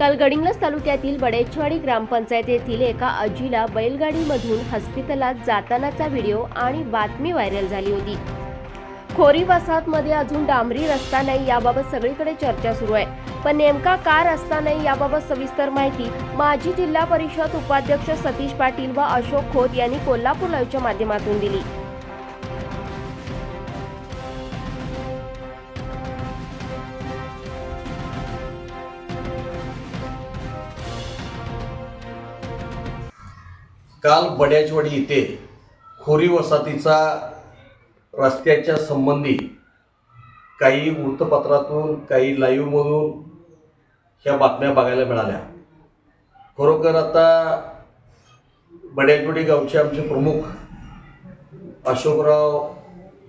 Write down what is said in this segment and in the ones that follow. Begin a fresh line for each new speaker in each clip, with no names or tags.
काल गडिंग्लज तालुक्यातील बडेचवाडी ग्रामपंचायत येथील एका आजीला बैलगाडीमधून हॉस्पिटलात जातानाचा व्हिडिओ आणि बातमी व्हायरल झाली होती. खोरी वसाहतमध्ये अजून डांबरी रस्ता नाही याबाबत सगळीकडे चर्चा सुरू आहे. पण नेमका का रस्ता नाही याबाबत सविस्तर माहिती माजी जिल्हा परिषद उपाध्यक्ष सतीश पाटील व अशोक खोत यांनी कोल्हापूर लाईव्हच्या माध्यमातून दिली.
काल बड्याचवाडी येथे खोरी वसाहतीचा रस्त्याच्या संबंधी काही वृत्तपत्रातून काही लाईव्हमधून ह्या बातम्या बघायला मिळाल्या. खरोखर आता बड्याचवाडी गावचे आमचे प्रमुख अशोकराव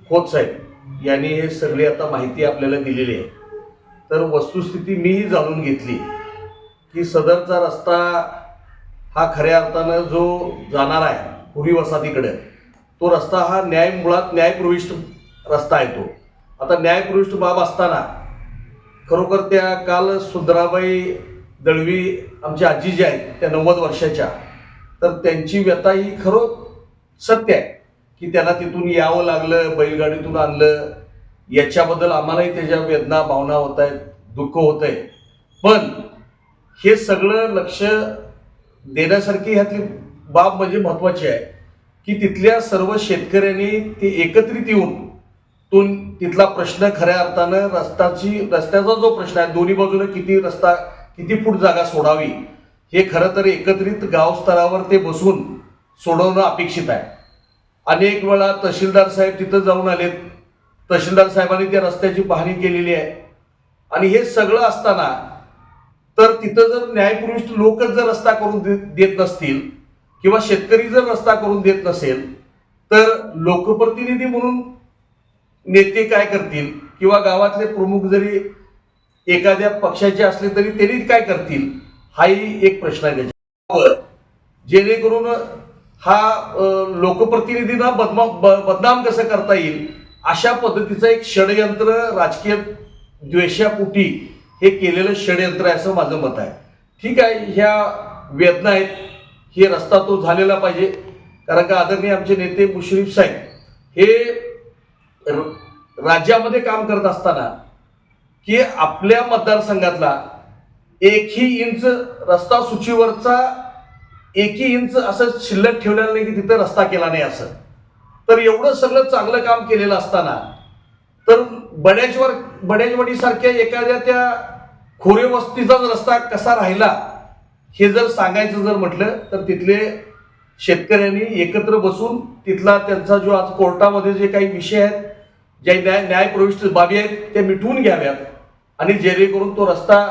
खोत साहेब यांनी हे सगळी आता माहिती आपल्याला दिलेली आहे. तर वस्तुस्थिती मीही जाणून घेतली की सदरचा रस्ता हा खऱ्या अर्थानं जो जाणार आहे पूर्वी वसाहतीकडे तो रस्ता हा न्याय मुळात न्यायप्रविष्ट रस्ता आहे तो. आता न्यायप्रविष्ट बाब असताना खरोखर त्या काल सुंदराबाई दळवी आमची आजी जी आहेत त्या नव्वद वर्षाच्या तर त्यांची व्यथा ही खरो सत्य आहे की त्यांना तिथून यावं लागलं बैलगाडीतून आणलं. याच्याबद्दल आम्हालाही त्याच्या वेदना भावना होत आहेत दुःख होत आहे. पण हे सगळं लक्ष देण्यासारखी ह्यातली बाब म्हणजे महत्वाची आहे की तिथल्या सर्व शेतकऱ्यांनी ते एकत्रित येऊन तो तिथला प्रश्न खऱ्या अर्थानं रस्त्याची रस्त्याचा जो प्रश्न आहे दोन्ही बाजूने किती रस्ता किती फूट जागा सोडावी हे खरं तर एकत्रित गाव स्तरावर ते बसून सोडवणं अपेक्षित आहे. अनेक वेळा तहसीलदार साहेब तिथं जाऊन आलेत तहसीलदार साहेबांनी त्या रस्त्याची पाहणी केलेली आहे. आणि हे सगळं असताना तर तिथं जर न्यायपुरुष लोकच जर रस्ता करून देत नसतील किंवा शेतकरी जर रस्ता करून देत नसेल तर लोकप्रतिनिधी म्हणून नेते काय करतील? किंवा गावातले प्रमुख जरी एखाद्या पक्षाचे असले तरी त्यांनी काय करतील? हाही एक प्रश्न आहे त्याच्यावर. जेणेकरून हा लोकप्रतिनिधींना बदमा ब- बदनाम कसं करता येईल? अशा पद्धतीचं एक षडयंत्र राजकीय द्वेषापोटी हे केलेलं षडयंत्र आहे असं माझं मत आहे. ठीक आहे ह्या वेदना आहेत हे रस्ता तो झालेला पाहिजे. कारण का आदरणीय आमचे नेते मुश्रीफ साहेब हे राज्यामध्ये काम करत असताना की आपल्या मतदारसंघातला एकही इंच रस्ता सूचीवरचा एकही इंच असं शिल्लक ठेवलेलं नाही की तिथं रस्ता केला नाही असं. तर एवढं सगळं चांगलं काम केलेलं असताना तर बड्याचवर बड्याचवाडी सारख्या एखाद्या त्या खोरे वस्तीचाच रस्ता कसा राहिला हे जर सांगायचं जर म्हटलं तर तिथले शेतकऱ्यांनी एकत्र बसून तिथला त्यांचा जो आज कोर्टामध्ये जे काही विषय आहेत ज्या न्याय न्यायप्रविष्ट बाबी आहेत त्या मिटवून घ्याव्यात. आणि जेणेकरून तो रस्ता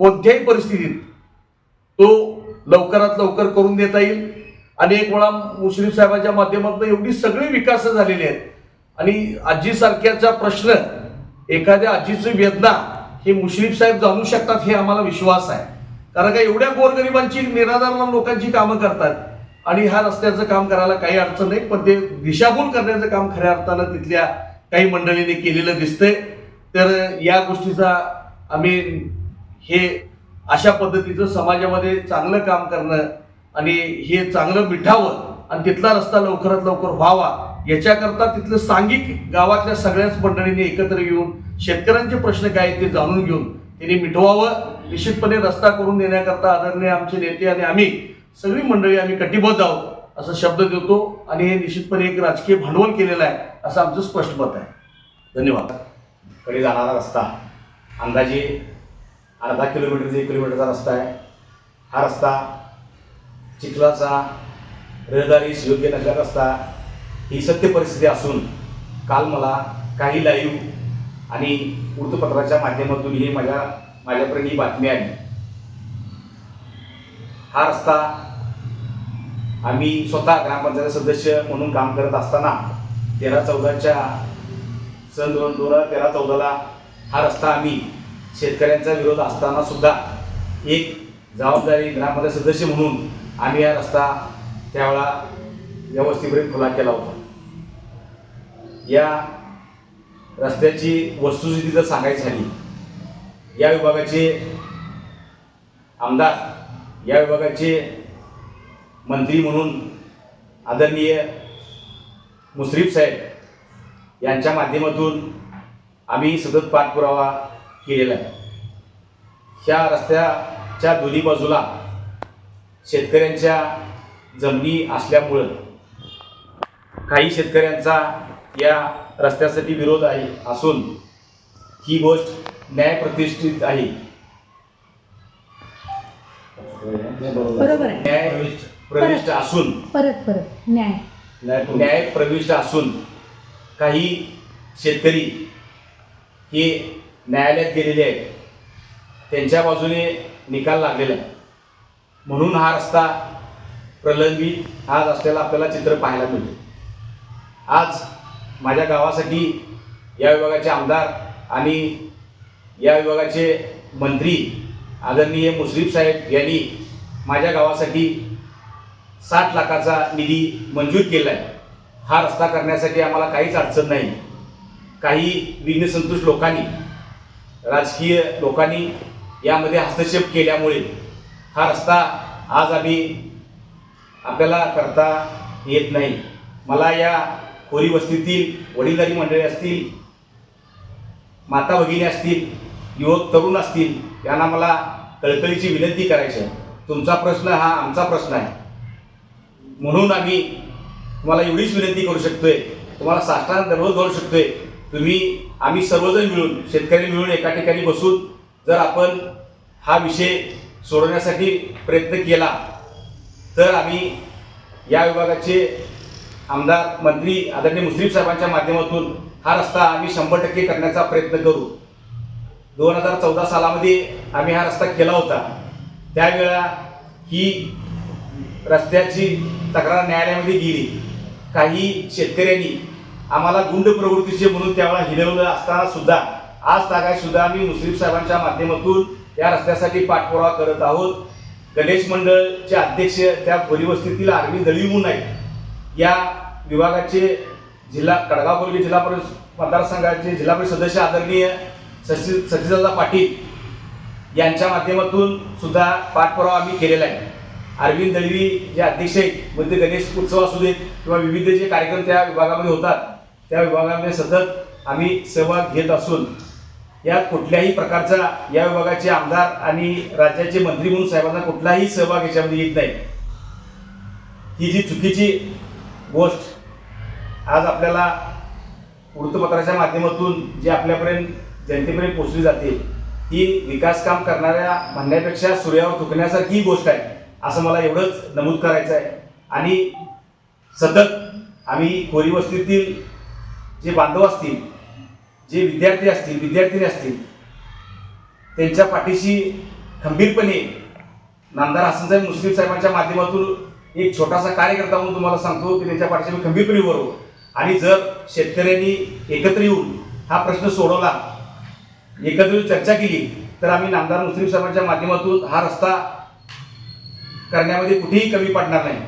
कोणत्याही परिस्थितीत तो लवकरात लवकर करून देता येईल. अनेक वेळा मुश्रीफ साहेबांच्या माध्यमातून एवढी सगळी विकास झालेली आहेत. आणि आजीसारख्याचा प्रश्न एखाद्या आजीची वेदना हे मुश्रीफ साहेब जाणू शकतात हे आम्हाला विश्वास आहे. कारण का एवढ्या गोरगरिबांची निराधार लोकांची कामं करतात आणि ह्या रस्त्याचं काम करायला काही अडचण नाही पण ते दिशाभूल करण्याचं काम खऱ्या अर्थानं तिथल्या काही मंडळींनी केलेलं दिसतंय. तर या गोष्टीचा आम्ही हे अशा पद्धतीचं समाजामध्ये चांगलं काम करणं आणि हे चांगलं मिठावं आणि तिथला रस्ता लवकरात लवकर व्हावा याच्याकरता तिथलं सांघिक गावातल्या सगळ्याच मंडळींनी एकत्र येऊन शेतकऱ्यांचे प्रश्न काय आहेत ते जाणून घेऊन त्यांनी मिटवावं निश्चितपणे रस्ता करून देण्याकरता आदरणीय आमचे नेते आणि आम्ही सगळी मंडळी आम्ही कटिबद्ध आहोत असा शब्द देतो आणि हे निश्चितपणे एक राजकीय भांडवल केलेलं आहे असं आमचं स्पष्ट मत आहे. धन्यवाद.
कडे जाणारा रस्ता अंदाजे अर्धा किलोमीटर ते एक किलोमीटरचा रस्ता आहे. हा रस्ता चिखलाचा रहदारी योग्य नसल्या रस्ता ही सत्य परिस्थिती असून काल मला काही लाईव्ह आणि वृत्तपत्राच्या माध्यमातून ही माझ्या माझ्यापर्यंत ही बातमी आली. हा रस्ता आम्ही स्वतः ग्रामपंचायत सदस्य म्हणून काम करत असताना तेरा चौदाच्या सन दोन दोन हजार तेरा चौदाला हा रस्ता आम्ही शेतकऱ्यांचा विरोध असताना सुद्धा एक जबाबदारी ग्रामपंचायत सदस्य म्हणून आम्ही हा रस्ता त्यावेळा व्यवस्थितपणे खुला केला होता. या रस्त्याची वस्तुस्थिती जर सांगायची झाली या विभागाचे आमदार या विभागाचे मंत्री म्हणून आदरणीय मुश्रीफ साहेब यांच्या माध्यमातून आम्ही सतत पाठपुरावा केलेला आहे. ह्या रस्त्याच्या दोन्ही बाजूला शेतकऱ्यांच्या जमिनी असल्यामुळं काही शेतकऱ्यांचा या रस्त्यासाठी विरोध आहे असून ही गोष्ट न्यायप्रतिष्ठित आहे.
बरोबर आहे.
न्याय प्रविष्ट असून
परत परत. न्याय.
न्याय प्रविष्ट. असून काही शेतकरी हे न्यायालयात गेलेले आहेत. त्यांच्या बाजूने निकाल लागलेला आहे. म्हणून हा रस्ता प्रलंबित आज असलेला आपल्याला चित्र पाहायला मिळते आज माझ्या गावासाठी या विभागाचे आमदार आणि या विभागाचे मंत्री आदरणीय मुश्रीफ साहेब यांनी माझ्या गावासाठी साठ लाखाचा निधी मंजूर केला आहे हा रस्ता करण्यासाठी आम्हाला काहीच अडचण नाही. काही विघ्नसंतुष्ट लोकांनी राजकीय लोकांनी यामध्ये हस्तक्षेप केल्यामुळे हा रस्ता आज आम्ही आपल्याला करता येत नाही. मला या कोरी वस्तीतील वडीलधारी मंडळी असतील माता भगिनी असतील युवक तरुण असतील यांना मला कळकळीची विनंती करायची आहे. तुमचा प्रश्न हा आमचा प्रश्न आहे. म्हणून आम्ही तुम्हाला एवढीच विनंती करू शकतोय. तुम्हाला साष्टांग दररोज करू शकतोय. तुम्ही आम्ही सर्वजण मिळून शेतकरी मिळून एका ठिकाणी बसून जर आपण हा विषय सोडवण्यासाठी प्रयत्न केला तर आम्ही या विभागाचे आमदार मंत्री आदरणीय मुश्रीफ साहेबांच्या माध्यमातून हा रस्ता आम्ही शंभर टक्के करण्याचा प्रयत्न करू. दोन हजार चौदा सालामध्ये आम्ही हा रस्ता केला होता. त्यावेळा ही रस्त्याची तक्रार न्यायालयामध्ये गेली. काही शेतकऱ्यांनी आम्हाला गुंड प्रवृत्तीचे म्हणून त्यावेळा हिरवलं असताना सुद्धा आज तागाय सुद्धा आम्ही मुश्रीफ साहेबांच्या माध्यमातून या रस्त्यासाठी पाठपुरावा करत आहोत. गणेश मंडळचे अध्यक्ष त्या खोलीवस्तीतील आर्मी दळवी म्हणून आहेत. या विभागाचे जिल्हा कडगाव कोलगी जिल्हा परिषद मतदारसंघाचे जिल्हा परिषद सदस्य आदरणीय सची सचिदादा पाटील यांच्या माध्यमातून सुद्धा पाठपुरावा आम्ही केलेला आहे. अरविंद दळवी जे अध्यक्ष आहेत मध्य गणेश उत्सव असू देत किंवा विविध जे कार्यक्रम त्या विभागामध्ये होतात त्या विभागामध्ये सतत आम्ही सहभाग घेत असून या कुठल्याही प्रकारचा या विभागाचे आमदार आणि राज्याचे मंत्री म्हणून साहेबांना कुठलाही सहभाग याच्यामध्ये येत नाही. ही जी चुकीची गोष्ट. आज आपल्याला वृत्तपत्राच्या माध्यमातून जी आपल्यापर्यंत जनतेपर्यंत पोचली जाते ही विकास काम करणाऱ्या म्हणण्यापेक्षा सूर्यावर थुकण्यासारखी गोष्ट आहे. असं मला एवढंच नमूद करायचं आहे. आणि सतत आम्ही खोरी वस्तीतील जे बांधव असतील जे विद्यार्थी असतील विद्यार्थिनी असतील त्यांच्या पाठीशी खंबीरपणे नामदार हसनसाहेब मुस्लिम साहेबांच्या माध्यमातून एक छोटासा कार्यकर्ता म्हणून तुम्हाला सांगतो की त्यांच्या पाठीशी मी खंबीरपणे उभं राहू. आणि जर शेतकऱ्यांनी एकत्र येऊन हा प्रश्न सोडवला एकत्र चर्चा केली तर आम्ही नामदार मुस्लिम साहेबांच्या माध्यमातून हा रस्ता करण्यामध्ये कुठेही कमी पडणार नाही.